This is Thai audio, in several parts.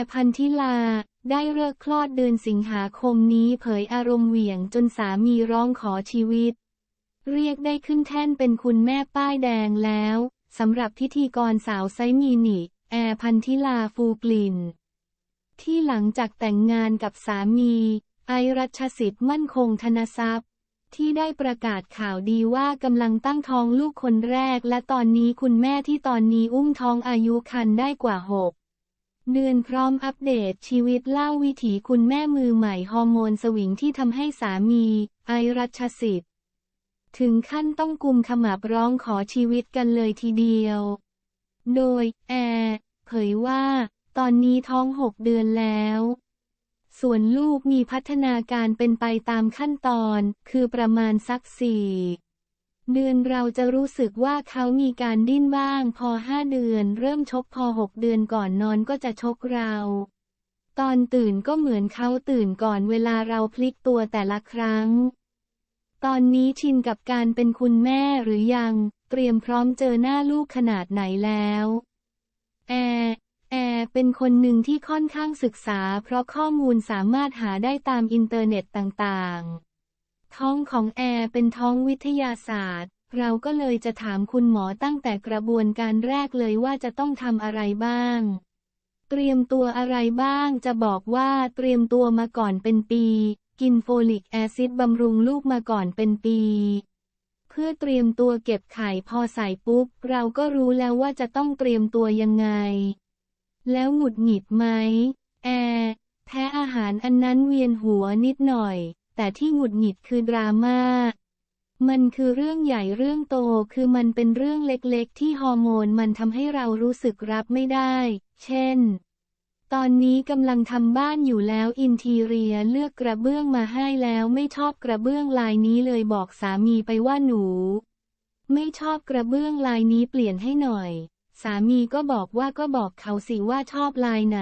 ร์พันธิลา ได้เลิกคลอดเดือนสิงหาคมนี้เผยอารมณ์เหวี่ยงจนสามีร้องขอชีวิต เรียกได้ขึ้นแท่นเป็นคุณแม่ป้ายแดงแล้วสำหรับพิธีกรสาวไซมีนิ แอร์พันธิลาฟูกลิน ที่หลังจากแต่งงานกับสามี ไอรัชสิทธิ์มั่นคงธนทรัพย์ ที่ได้ประกาศข่าวดีว่ากำลังตั้งท้องลูกคนแรก และตอนนี้คุณแม่ที่ตอนนี้อุ้มท้องอายุคันได้กว่า6 เดือนพร้อมอัปเดตชีวิตเล่าวิถีคุณแม่มือใหม่ฮอร์โมนสวิงที่ทำให้สามี ไอรัชสิทธิ์ ถึงขั้นต้องกุมขมับร้องขอชีวิตกันเลยทีเดียว โดย แอร์เผยว่า ตอนนี้ท้องหกเดือนแล้ว ส่วนลูกมีพัฒนาการเป็นไปตามขั้นตอน คือประมาณสักสี่ เดือนเราจะรู้สึกว่าเขามีการดิ้นบ้าง พอห้าเดือนเริ่มชกพอหกเดือนก่อนนอนก็จะชกเรา ตอนตื่นก็เหมือนเขาตื่นก่อนเวลาเราพลิกตัวแต่ละครั้ง ตอนนี้ชินกับการเป็นคุณแม่หรือยัง เตรียมพร้อมเจอหน้าลูกขนาดไหนแล้วแอร์แอร์เป็นคนหนึ่งที่ค่อนข้างศึกษา เพราะข้อมูลสามารถหาได้ตามอินเทอร์เน็ตต่างๆ ท้องของแอร์เป็นท้องวิทยาศาสตร์ เราก็เลยจะถามคุณหมอตั้งแต่กระบวนการแรกเลยว่าจะต้องทำอะไรบ้าง เตรียมตัวอะไรบ้าง จะบอกว่าเตรียมตัวมาก่อนเป็นปี กินโฟลิกแอซิดบำรุงลูกมาก่อนเป็นปีเพื่อเตรียมตัวเก็บไข่พอใส่ปุ๊บ เราก็รู้แล้วว่าจะต้องเตรียมตัวยังไง แล้วหงุดหงิดไหม แอร์แพ้อาหารอันนั้นเวียนหัวนิดหน่อย แต่ที่หงุดหงิดคือดราม่า มันคือเรื่องใหญ่เรื่องโต คือมันเป็นเรื่องเล็กๆ ที่ฮอร์โมนมันทำให้เรารู้สึกรับไม่ได้ เช่น ตอนนี้กำลังทำบ้านอยู่แล้วอินทีเรียเลือกกระเบื้องมาให้แล้วไม่ชอบกระเบื้องลายนี้เลยบอกสามีไปว่าหนู ไม่ชอบกระเบื้องลายนี้เปลี่ยนให้หน่อย สามีก็บอกว่าก็บอกเขาสิว่าชอบลายไหน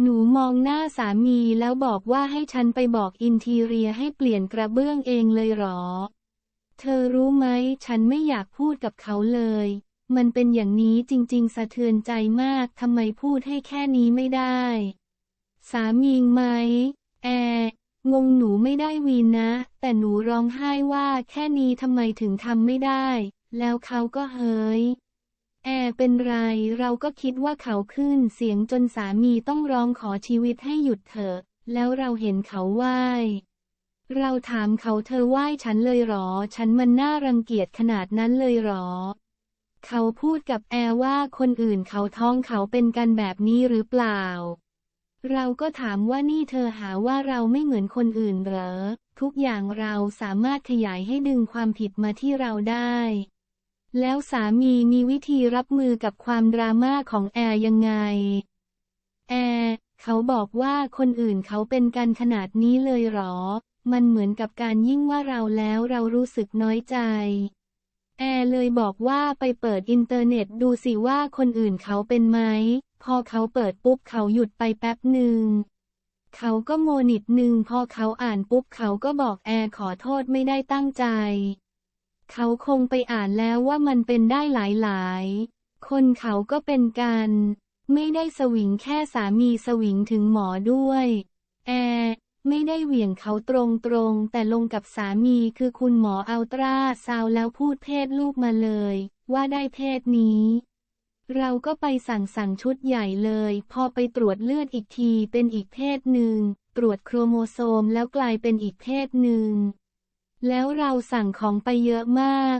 หนูมองหน้าสามีแล้วบอกว่าให้ฉันไปบอกอินทีเรียให้เปลี่ยนกระเบื้องเองเลยหรอ เธอรู้ไหมฉันไม่อยากพูดกับเขาเลย มันเป็นอย่างนี้จริง ๆ สะเทือนใจมากทำไมพูดให้แค่นี้ไม่ได้ สามีไหม แอร์งงหนูไม่ได้วีนนะ แต่หนูร้องไห้ว่าแค่นี้ทำไมถึงทำไม่ได้ แล้วเขาก็เฮ้ย แอร์เป็นไรเราก็คิดว่าเขาขึ้นเสียงจนสามีต้องร้องขอชีวิตให้หยุดเถอะ แล้วเราเห็นเขาไหว้เราถามเขาเธอไหว้ฉันเลยหรอ ฉันมันน่ารังเกียจขนาดนั้นเลยหรอ เขาพูดกับแอร์ว่าคนอื่นเขาท้องเขาเป็นกันแบบนี้หรือเปล่า เราก็ถามว่านี่เธอหาว่าเราไม่เหมือนคนอื่นเหรอ ทุกอย่างเราสามารถขยายให้ดึงความผิดมาที่เราได้ แล้วสามีมีวิธีรับมือกับความดราม่าของแอร์ยังไง แอร์เขาบอกว่าคนอื่นเขาเป็นกันขนาดนี้เลยหรอ มันเหมือนกับการยิ่งว่าเราแล้วเรารู้สึกน้อยใจ แอร์เลยบอกว่าไปเปิดอินเทอร์เน็ตดูสิว่าคนอื่นเขาเป็นไหม พอเขาเปิดปุ๊บเขาหยุดไปแป๊บหนึ่งเขาก็โมนิดหนึ่งพอเขาอ่านปุ๊บเขาก็บอกแอร์ขอโทษไม่ได้ตั้งใจ เขาคงไปอ่านแล้วว่ามันเป็นได้หลายๆ คนเขาก็เป็นกัน ไม่ได้สวิงแค่สามีสวิงถึงหมอด้วย แอร์ไม่ได้เหวี่ยงเขาตรงๆ แต่ลงกับสามีคือคุณหมออัลตราซาวแล้วพูดเพศลูกมาเลย ว่าได้เพศนี้ เราก็ไปสั่งสั่งชุดใหญ่เลย พอไปตรวจเลือดอีกทีเป็นอีกเพศหนึ่ง ตรวจโครโมโซมแล้วกลายเป็นอีกเพศหนึ่ง แล้วเราสั่งของไปเยอะมาก